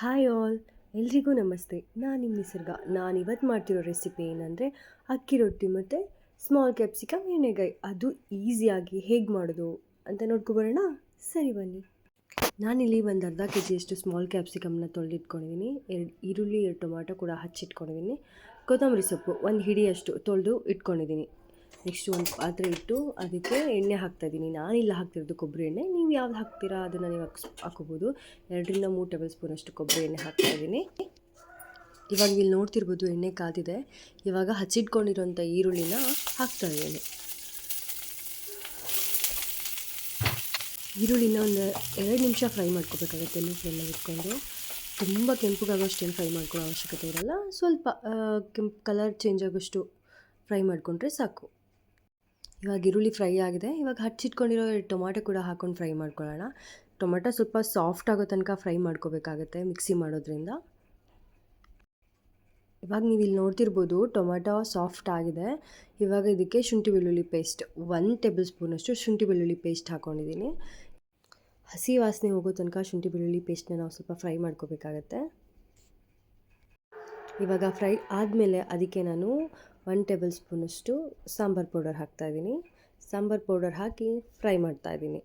Hi all, ಎಲ್ರಿಗೂ ನಮಸ್ತೆ. ನಾನು ನಿಮ್ಮ ನಿಸರ್ಗ. ನಾನು ಇವತ್ತು ಮಾಡ್ತಿರೋ ರೆಸಿಪಿ ಏನಂದರೆ ಅಕ್ಕಿ ರೊಟ್ಟಿ ಮತ್ತು ಸ್ಮಾಲ್ ಕ್ಯಾಪ್ಸಿಕಮ್ ಎಣ್ಣೆಗಾಯಿ. ಅದು ಈಸಿಯಾಗಿ ಹೇಗೆ ಮಾಡೋದು ಅಂತ ನೋಡ್ಕೊಬರೋಣ ಸರಿ ಬನ್ನಿ. ನಾನಿಲ್ಲಿ ಒಂದು ಅರ್ಧ ಕೆ ಜಿಯಷ್ಟು ಸ್ಮಾಲ್ ಕ್ಯಾಪ್ಸಿಕಮ್ನ ತೊಳೆದಿಟ್ಕೊಂಡಿದ್ದೀನಿ ಎರಡು ಈರುಳ್ಳಿ, ಎರಡು ಟೊಮಾಟೊ ಕೂಡ ಹಚ್ಚಿಟ್ಕೊಂಡಿದ್ದೀನಿ ಕೊತ್ತಂಬರಿ ಸೊಪ್ಪು ಒಂದು ಹಿಡಿಯಷ್ಟು ತೊಳೆದು ಇಟ್ಕೊಂಡಿದ್ದೀನಿ ನೆಕ್ಸ್ಟ್ ಒಂದು ಪಾತ್ರೆ ಇಟ್ಟು ಅದಕ್ಕೆ ಎಣ್ಣೆ ಹಾಕ್ತಾಯಿದ್ದೀನಿ ನಾನಿಲ್ಲ ಹಾಕ್ತಿರೋದು ಕೊಬ್ಬರಿ ಎಣ್ಣೆ. ನೀವು ಯಾವ್ದು ಹಾಕ್ತೀರಾ? ಅದನ್ನು ನೀವು ಹಾಕ್ಸ್ ಹಾಕೋಬೋದು ಎರಡರಿಂದ ಮೂರು ಟೇಬಲ್ ಸ್ಪೂನಷ್ಟು ಕೊಬ್ಬರಿ ಎಣ್ಣೆ ಹಾಕ್ತಾಯಿದ್ದೀನಿ ಇವಾಗ ಇಲ್ಲಿ ನೋಡ್ತಿರ್ಬೋದು ಎಣ್ಣೆ ಕಾದಿದೆ ಇವಾಗ ಹಚ್ಚಿಟ್ಕೊಂಡಿರೋಂಥ ಈರುಳ್ಳಿನ ಹಾಕ್ತಾಯಿದ್ದೀನಿ ಈರುಳ್ಳಿನ ಒಂದು ಎರಡು ನಿಮಿಷ ಫ್ರೈ ಮಾಡ್ಕೋಬೇಕಾಗುತ್ತೆ ಲೋ ಫ್ಲೇಮಲ್ಲಿ ಇಟ್ಕೊಂಡು ತುಂಬ ಕೆಂಪುಗಾಗೋಷ್ಟು ಏನು ಫ್ರೈ ಮಾಡ್ಕೊಳ್ಳೋ ಅವಶ್ಯಕತೆ ಇರಲ್ಲ. ಸ್ವಲ್ಪ ಕೆಂಪು ಕಲರ್ ಚೇಂಜ್ ಆಗೋಷ್ಟು ಫ್ರೈ ಮಾಡಿಕೊಂಡ್ರೆ ಸಾಕು. ಇವಾಗ ಈರುಳ್ಳಿ ಫ್ರೈ ಆಗಿದೆ. ಇವಾಗ ಹಚ್ಚಿಟ್ಕೊಂಡಿರೋ ಟೊಮಾಟೊ ಕೂಡ ಹಾಕೊಂಡು ಫ್ರೈ ಮಾಡ್ಕೊಳ್ಳೋಣ. ಟೊಮೆಟೊ ಸ್ವಲ್ಪ ಸಾಫ್ಟ್ ಆಗೋ ತನಕ ಫ್ರೈ ಮಾಡ್ಕೋಬೇಕಾಗತ್ತೆ ಮಿಕ್ಸಿ ಮಾಡೋದ್ರಿಂದ. ಇವಾಗ ನೀವು ಇಲ್ಲಿ ನೋಡ್ತಿರ್ಬೋದು ಟೊಮೆಟೊ ಸಾಫ್ಟ್ ಆಗಿದೆ. ಇವಾಗ ಇದಕ್ಕೆ ಶುಂಠಿ ಬೆಳ್ಳುಳ್ಳಿ ಪೇಸ್ಟ್, ಒನ್ ಟೇಬಲ್ ಸ್ಪೂನಷ್ಟು ಶುಂಠಿ ಬೆಳ್ಳುಳ್ಳಿ ಪೇಸ್ಟ್ ಹಾಕ್ಕೊಂಡಿದ್ದೀನಿ ಹಸಿ ವಾಸನೆ ಹೋಗೋ ತನಕ ಶುಂಠಿ ಬೆಳ್ಳುಳ್ಳಿ ಪೇಸ್ಟ್ನ ನಾವು ಸ್ವಲ್ಪ ಫ್ರೈ ಮಾಡ್ಕೋಬೇಕಾಗತ್ತೆ. ಇವಾಗ ಫ್ರೈ ಆದಮೇಲೆ ಅದಕ್ಕೆ ನಾನು ಒನ್ ಟೇಬಲ್ ಸ್ಪೂನಷ್ಟು ಸಾಂಬಾರು ಪೌಡರ್ ಹಾಕ್ತಾಯಿದ್ದೀನಿ ಸಾಂಬಾರು ಪೌಡರ್ ಹಾಕಿ ಫ್ರೈ ಮಾಡ್ತಾಯಿದ್ದೀನಿ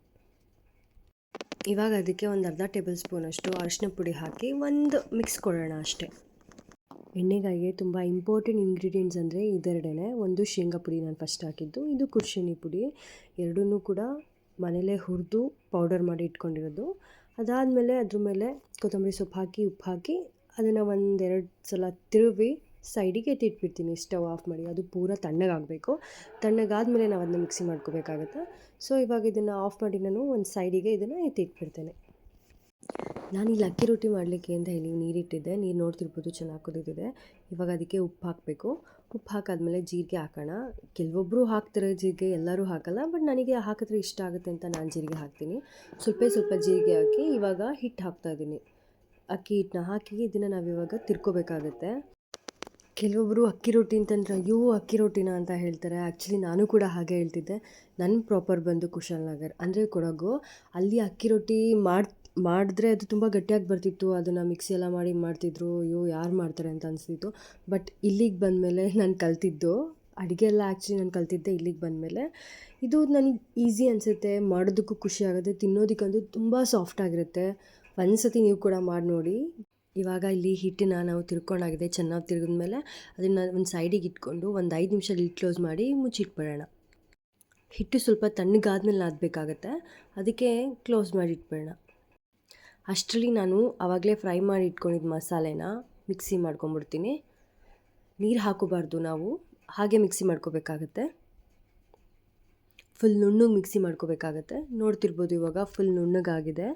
ಇವಾಗ ಅದಕ್ಕೆ ಒಂದು ಅರ್ಧ ಟೇಬಲ್ ಸ್ಪೂನಷ್ಟು ಅರಿಶಿನ ಪುಡಿ ಹಾಕಿ ಒಂದು ಮಿಕ್ಸ್ ಕೊಡೋಣ ಅಷ್ಟೇ. ಎಣ್ಣೆಗಾಯಿಗೆ ತುಂಬ ಇಂಪಾರ್ಟೆಂಟ್ ಇಂಗ್ರೀಡಿಯೆಂಟ್ಸ್ ಅಂದರೆ ಇದೆರಡೇ ಒಂದು ಶೇಂಗಾ ಪುಡಿ ನಾನು ಫಸ್ಟ್ ಹಾಕಿದ್ದು, ಇದು ಕುರ್ಶಿನಿ ಪುಡಿ. ಎರಡೂ ಕೂಡ ಮನೇಲೇ ಹುರಿದು ಪೌಡರ್ ಮಾಡಿ ಇಟ್ಕೊಂಡಿರೋದು. ಅದಾದಮೇಲೆ ಅದ್ರ ಮೇಲೆ ಕೊತ್ತಂಬರಿ ಸೊಪ್ಪು ಹಾಕಿ, ಉಪ್ಪು ಹಾಕಿ, ಅದನ್ನು ಒಂದೆರಡು ಸಲ ತಿರುವಿ ಸೈಡಿಗೆ ಎತ್ತಿಟ್ಬಿಡ್ತೀನಿ ಸ್ಟವ್ ಆಫ್ ಮಾಡಿ, ಅದು ಪೂರ ತಣ್ಣಗಾಗಬೇಕು. ತಣ್ಣಗಾದಮೇಲೆ ನಾವು ಅದನ್ನ ಮಿಕ್ಸಿ ಮಾಡ್ಕೋಬೇಕಾಗತ್ತೆ? ಸೊ, ಇವಾಗ ಇದನ್ನು ಆಫ್ ಮಾಡಿ ನಾನು ಒಂದು ಸೈಡಿಗೆ ಇದನ್ನು ಎತ್ತಿಟ್ಬಿಡ್ತೇನೆ. ನಾನು ಇಲ್ಲಿ ಅಕ್ಕಿ ರೊಟ್ಟಿ ಮಾಡಲಿಕ್ಕೆ ಅಂತ ಹೇಳಿ ನೀರಿಟ್ಟಿದ್ದೆ. ನೀರು ನೋಡ್ತಿರ್ಬೋದು, ಚೆನ್ನಾಗಿ ಕುದಿದಿದೆ. ಇವಾಗ ಅದಕ್ಕೆ ಉಪ್ಪು ಹಾಕಬೇಕು. ಉಪ್ಪು ಹಾಕಾದ್ಮೇಲೆ ಜೀರಿಗೆ ಹಾಕೋಣ. ಕೆಲವೊಬ್ಬರು ಹಾಕ್ತಾರೆ ಜೀರಿಗೆ, ಎಲ್ಲರೂ ಹಾಕಲ್ಲ, ಬಟ್ ನನಗೆ ಹಾಕಿದ್ರೆ ಇಷ್ಟ ಆಗುತ್ತೆ ಅಂತ ನಾನು ಜೀರಿಗೆ ಹಾಕ್ತೀನಿ. ಸ್ವಲ್ಪ ಸ್ವಲ್ಪ ಜೀರಿಗೆ ಹಾಕಿ ಇವಾಗ ಹಿಟ್ಟು ಹಾಕ್ತಾಯಿದ್ದೀನಿ ಅಕ್ಕಿ ಹಿಟ್ಟನ್ನ ಹಾಕಿ ಇದನ್ನು ಇವಾಗ ತಿರ್ಕೋಬೇಕಾಗತ್ತೆ. ಕೆಲವೊಬ್ಬರು ಅಕ್ಕಿ ರೊಟ್ಟಿ ಅಂತಂದ್ರೆ, ಅಯ್ಯೋ, ಅಕ್ಕಿ ರೊಟ್ಟಿನ? ಅಂತ ಹೇಳ್ತಾರೆ. ಆ್ಯಕ್ಚುಲಿ ನಾನು ಕೂಡ ಹಾಗೆ ಹೇಳ್ತಿದ್ದೆ. ನನ್ನ ಪ್ರಾಪರ್ ಬಂದು ಕುಶಾಲನಗರ್ ಅಂದರೆ ಕೊಡಗು. ಅಲ್ಲಿ ಅಕ್ಕಿ ರೊಟ್ಟಿ ಮಾಡಿ, ಮಾಡಿದ್ರೆ ಅದು ತುಂಬ ಗಟ್ಟಿಯಾಗಿ ಬರ್ತಿತ್ತು. ಅದನ್ನು ಮಿಕ್ಸಿ ಎಲ್ಲ ಮಾಡಿ ಮಾಡ್ತಿದ್ರು. ಅಯ್ಯೋ, ಯಾರು ಮಾಡ್ತಾರೆ ಅಂತ ಅನಿಸ್ತಿತ್ತು. ಬಟ್ ಇಲ್ಲಿಗೆ ಬಂದಮೇಲೆ ನಾನು ಕಲ್ತಿದ್ದು, ಅಡುಗೆ ಎಲ್ಲ ಆ್ಯಕ್ಚುಲಿ ನಾನು ಕಲ್ತಿದ್ದೆ ಇಲ್ಲಿಗೆ ಬಂದಮೇಲೆ. ಇದು ನನಗೆ ಈಸಿ ಅನಿಸುತ್ತೆ. ಮಾಡೋದಕ್ಕೂ ಖುಷಿ ಆಗುತ್ತೆ. ತಿನ್ನೋದಕ್ಕಂತೂ ತುಂಬ ಸಾಫ್ಟಾಗಿರುತ್ತೆ ಒಂದು ಸತಿ ನೀವು ಕೂಡ ಮಾಡಿ ನೋಡಿ ಇವಾಗ ಇಲ್ಲಿ ಹಿಟ್ಟನ್ನ ನಾವು ತಿರ್ಕೊಂಡಾಗಿದೆ, ಚೆನ್ನಾಗಿ ತಿರ್ಗಿದ್ಮೇಲೆ ಅದನ್ನು ಒಂದು ಸೈಡಿಗೆ ಇಟ್ಕೊಂಡು ಒಂದು ಐದು ನಿಮಿಷ ಲಿಡ್ ಕ್ಲೋಸ್ ಮಾಡಿ ಮುಚ್ಚಿಟ್ಬಿಡೋಣ. ಹಿಟ್ಟು ಸ್ವಲ್ಪ ತಣ್ಣಗಾದ್ಮೇಲೆ ನಾದಬೇಕಾಗತ್ತೆ, ಅದಕ್ಕೆ ಕ್ಲೋಸ್ ಮಾಡಿ ಇಟ್ಬಿಡೋಣ. ಅಷ್ಟರಲ್ಲಿ ನಾನು ಆವಾಗಲೇ ಫ್ರೈ ಮಾಡಿ ಇಟ್ಕೊಂಡಿದ್ದ ಮಸಾಲೆನ ಮಿಕ್ಸಿ ಮಾಡ್ಕೊಂಬಿಡ್ತೀನಿ. ನೀರು ಹಾಕೋಬಾರ್ದು ನಾವು, ಹಾಗೆ ಮಿಕ್ಸಿ ಮಾಡ್ಕೋಬೇಕಾಗತ್ತೆ. ಫುಲ್ ನುಣ್ಣಗೆ ಮಿಕ್ಸಿ ಮಾಡ್ಕೋಬೇಕಾಗತ್ತೆ. ನೋಡ್ತಿರ್ಬೋದು ಇವಾಗ ಫುಲ್ ನುಣ್ಣಗಾಗಿದೆ.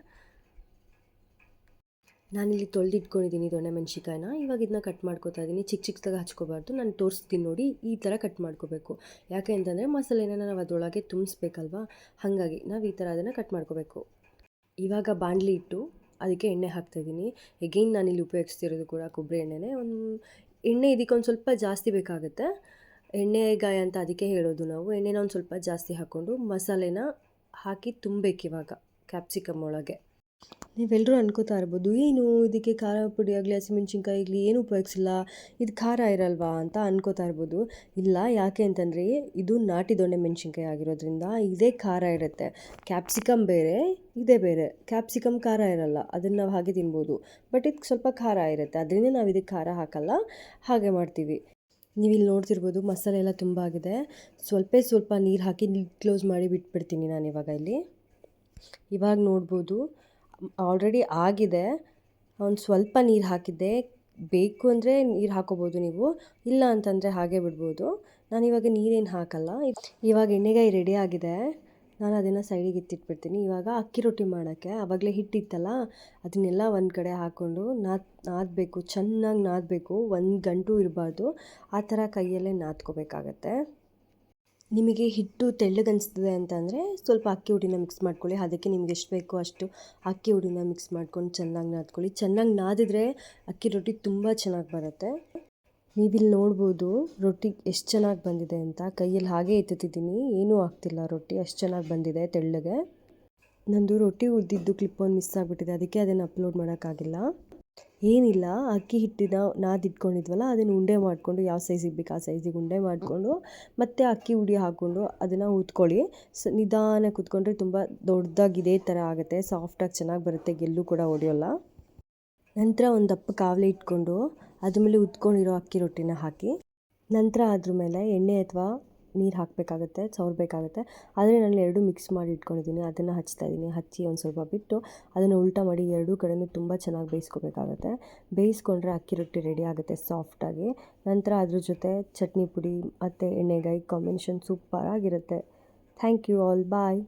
ನಾನಿಲ್ಲಿ ತೊಳೆದಿಟ್ಕೊಂಡಿದ್ದೀನಿ ದೊಣ್ಣೆ ಮೆಣಸಿಕಾಯಿನ ಇವಾಗ ಇದನ್ನ ಕಟ್ ಮಾಡ್ಕೋತಾ ಇದ್ದೀನಿ ಚಿಕ್ಕ ಚಿಕ್ಕದಾಗಿ ಹಚ್ಕೋಬಾರ್ದು. ನಾನು ತೋರಿಸ್ತೀನಿ ನೋಡಿ, ಈ ಥರ ಕಟ್ ಮಾಡ್ಕೋಬೇಕು. ಯಾಕೆ ಅಂತಂದರೆ ಮಸಾಲೆನ ನಾವು ಅದರೊಳಗೆ ತುಂಬಿಸ್ಬೇಕಲ್ವಾ? ಹಾಗಾಗಿ ನಾವು ಈ ಥರ ಅದನ್ನು ಕಟ್ ಮಾಡ್ಕೋಬೇಕು. ಇವಾಗ ಬಾಣಲಿ ಇಟ್ಟು ಅದಕ್ಕೆ ಎಣ್ಣೆ ಹಾಕ್ತಾಯಿದ್ದೀನಿ ನಾನು ಇಲ್ಲಿ ಉಪಯೋಗಿಸ್ತಿರೋದು ಕೂಡ ಕೊಬ್ಬರಿ ಎಣ್ಣೆನೇ. ಒಂದು ಎಣ್ಣೆ ಇದಕ್ಕೊಂದು ಸ್ವಲ್ಪ ಜಾಸ್ತಿ ಬೇಕಾಗುತ್ತೆ. ಎಣ್ಣೆ ಗಾಯ ಅಂತ ಅದಕ್ಕೆ ಹೇಳೋದು ನಾವು. ಎಣ್ಣೆನ ಒಂದು ಸ್ವಲ್ಪ ಜಾಸ್ತಿ ಹಾಕ್ಕೊಂಡು ಮಸಾಲೆನ ಹಾಕಿ ತುಂಬಬೇಕು ಇವಾಗ. ಕ್ಯಾಪ್ಸಿಕಮ್ ಒಳಗೆ. ನೀವೆಲ್ಲರೂ ಅನ್ಕೋತಾ ಇರ್ಬೋದು, ಏನು ಇದಕ್ಕೆ ಖಾರ ಪುಡಿ ಆಗಲಿ ಹಸಿಮೆಣ್ಸಿನ್ಕಾಯಿ ಆಗಲಿ ಏನು ಉಪಯೋಗಿಸಿಲ್ಲ, ಇದು ಖಾರ ಇರಲ್ವಾ ಅಂತ ಅನ್ಕೋತಾ ಇರ್ಬೋದು. ಇಲ್ಲ, ಯಾಕೆ ಅಂತಂದರೆ ಇದು ನಾಟಿ ದೊಣ್ಣೆ ಮೆಣಸಿನ್ಕಾಯಿ ಆಗಿರೋದ್ರಿಂದ ಇದೇ ಖಾರ ಇರುತ್ತೆ. ಕ್ಯಾಪ್ಸಿಕಮ್ ಬೇರೆ, ಇದೇ ಬೇರೆ. ಕ್ಯಾಪ್ಸಿಕಮ್ ಖಾರ ಇರಲ್ಲ, ಅದನ್ನು ನಾವು ಹಾಗೆ ತಿನ್ಬೋದು. ಬಟ್ ಇದು ಸ್ವಲ್ಪ ಖಾರ ಇರುತ್ತೆ, ಅದರಿಂದ ನಾವು ಇದಕ್ಕೆ ಖಾರ ಹಾಕಲ್ಲ, ಹಾಗೆ ಮಾಡ್ತೀವಿ. ನೀವು ಇಲ್ಲಿ ನೋಡ್ತಿರ್ಬೋದು, ಮಸಾಲೆ ಎಲ್ಲ ತುಂಬ ಆಗಿದೆ. ಸ್ವಲ್ಪ ಸ್ವಲ್ಪ ನೀರು ಹಾಕಿ ಕ್ಲೋಸ್ ಮಾಡಿ ಬಿಟ್ಬಿಡ್ತೀನಿ ನಾನು ಇವಾಗ ಇಲ್ಲಿ. ಇವಾಗ ನೋಡ್ಬೋದು ಆಲ್ರೆಡಿ ಆಗಿದೆ. ಒಂದು ಸ್ವಲ್ಪ ನೀರು ಹಾಕಿದ್ದೆ. ಬೇಕು ಅಂದರೆ ನೀರು ಹಾಕೋಬೋದು ನೀವು. ಇಲ್ಲ ಅಂತಂದರೆ ಹಾಗೆ ಬಿಡ್ಬೋದು. ನಾನು ಇವಾಗ ನೀರೇನು ಹಾಕಲ್ಲ. ಇವಾಗ ಎಣ್ಣೆಗಾಯಿ ರೆಡಿ ಆಗಿದೆ. ನಾನು ಅದನ್ನು ಸೈಡಿಗೆ ಎತ್ತಿಟ್ಬಿಡ್ತೀನಿ ಇವಾಗ ಅಕ್ಕಿ ರೊಟ್ಟಿ ಮಾಡೋಕ್ಕೆ. ಆವಾಗಲೇ ಹಿಟ್ಟಿತ್ತಲ್ಲ. ಅದನ್ನೆಲ್ಲ ಒಂದು ಕಡೆ ಹಾಕ್ಕೊಂಡು ನಾದ್, ನಾದಬೇಕು. ಚೆನ್ನಾಗಿ ನಾದಬೇಕು. ಒಂದು ಗಂಟು ಇರಬಾರ್ದು. ಆ ಥರ ಕೈಯಲ್ಲೇ ನಾದ್ಕೋಬೇಕಾಗತ್ತೆ. ನಿಮಗೆ ಹಿಟ್ಟು ತೆಳ್ಳಗೆ ಅನಿಸ್ತದೆ ಅಂತಂದರೆ ಸ್ವಲ್ಪ ಅಕ್ಕಿ ಹುಡಿನ ಮಿಕ್ಸ್ ಮಾಡ್ಕೊಳ್ಳಿ. ಅದಕ್ಕೆ ನಿಮ್ಗೆ ಎಷ್ಟು ಬೇಕೋ ಅಷ್ಟು ಅಕ್ಕಿ ಹುಡಿನ ಮಿಕ್ಸ್ ಮಾಡ್ಕೊಂಡು ಚೆನ್ನಾಗಿ ನಾದ್ಕೊಳ್ಳಿ. ಚೆನ್ನಾಗಿ ನಾದಿದ್ರೆ ಅಕ್ಕಿ ರೊಟ್ಟಿ ತುಂಬ ಚೆನ್ನಾಗಿ ಬರುತ್ತೆ. ನೀವಿಲ್ಲಿ ನೋಡ್ಬೋದು ರೊಟ್ಟಿ ಎಷ್ಟು ಚೆನ್ನಾಗಿ ಬಂದಿದೆ ಅಂತ. ಕೈಯಲ್ಲಿ ಹಾಗೆ ಎತ್ತಿದ್ದೀನಿ ಏನೂ ಆಗ್ತಿಲ್ಲ ರೊಟ್ಟಿ. ಅಷ್ಟು ಚೆನ್ನಾಗಿ ಬಂದಿದೆ ತೆಳ್ಳಗೆ. ನಂದು ರೊಟ್ಟಿ ಉದ್ದಿದ್ದು ಕ್ಲಿಪ್ ಒಂದು ಮಿಸ್ ಆಗಿಬಿಟ್ಟಿದೆ. ಅದಕ್ಕೆ ಅದನ್ನು ಅಪ್ಲೋಡ್ ಮಾಡೋಕ್ಕಾಗಿಲ್ಲ. ಏನಿಲ್ಲ, ಅಕ್ಕಿ ಹಿಟ್ಟಿನ ನಾದಿಟ್ಕೊಂಡಿದ್ವಲ್ಲ ಅದನ್ನು ಉಂಡೆ ಮಾಡಿಕೊಂಡು, ಯಾವ ಸೈಜಿಗೆ ಬೇಕು ಆ ಸೈಜಿಗೆ ಉಂಡೆ ಮಾಡಿಕೊಂಡು, ಮತ್ತೆ ಅಕ್ಕಿ ಉಡಿ ಹಾಕ್ಕೊಂಡು ಅದನ್ನು ಉತ್ಕೊಳ್ಳಿ ಸ ನಿಧಾನಕ್ಕೆ ಕುತ್ಕೊಂಡ್ರೆ ತುಂಬ ದೊಡ್ಡದಾಗಿ ಇದೇ ಥರ ಆಗುತ್ತೆ ಸಾಫ್ಟಾಗಿ ಚೆನ್ನಾಗಿ ಬರುತ್ತೆ, ಗೆಲ್ಲು ಕೂಡ ಹೊಡೆಯೋಲ್ಲ. ನಂತರ ಒಂದು ದಪ್ಪ ಕಾವಲಿ ಇಟ್ಕೊಂಡು, ಅದ್ರ ಮೇಲೆ ಉತ್ಕೊಂಡಿರೋ ಅಕ್ಕಿ ರೊಟ್ಟಿನ ಹಾಕಿ, ನಂತರ ಅದ್ರ ಮೇಲೆ ಎಣ್ಣೆ ಅಥವಾ ನೀರು ಹಾಕಬೇಕಾಗತ್ತೆ, ಸವರಬೇಕಾಗತ್ತೆ. ಆದರೆ ನಾನು ಎರಡು ಮಿಕ್ಸ್ ಮಾಡಿ ಇಟ್ಕೊಂಡಿದ್ದೀನಿ ಅದನ್ನು ಹಚ್ತಾ ಇದ್ದೀನಿ ಹಚ್ಚಿ ಒಂದು ಸ್ವಲ್ಪ ಬಿಟ್ಟು ಅದನ್ನು ಉಲ್ಟಾ ಮಾಡಿ ಎರಡೂ ಕಡೆಯೂ ತುಂಬ ಚೆನ್ನಾಗಿ ಬೇಯಿಸ್ಕೋಬೇಕಾಗತ್ತೆ. ಬೇಯಿಸ್ಕೊಂಡ್ರೆ ಅಕ್ಕಿ ರೊಟ್ಟಿ ರೆಡಿ ಆಗುತ್ತೆ ಸಾಫ್ಟಾಗಿ ನಂತರ ಅದ್ರ ಜೊತೆ ಚಟ್ನಿ ಪುಡಿ ಮತ್ತು ಎಣ್ಣೆಗಾಯಿ ಕಾಂಬಿನೇಷನ್ ಸೂಪರಾಗಿರುತ್ತೆ ಥ್ಯಾಂಕ್ ಯು ಆಲ್ ಬಾಯ್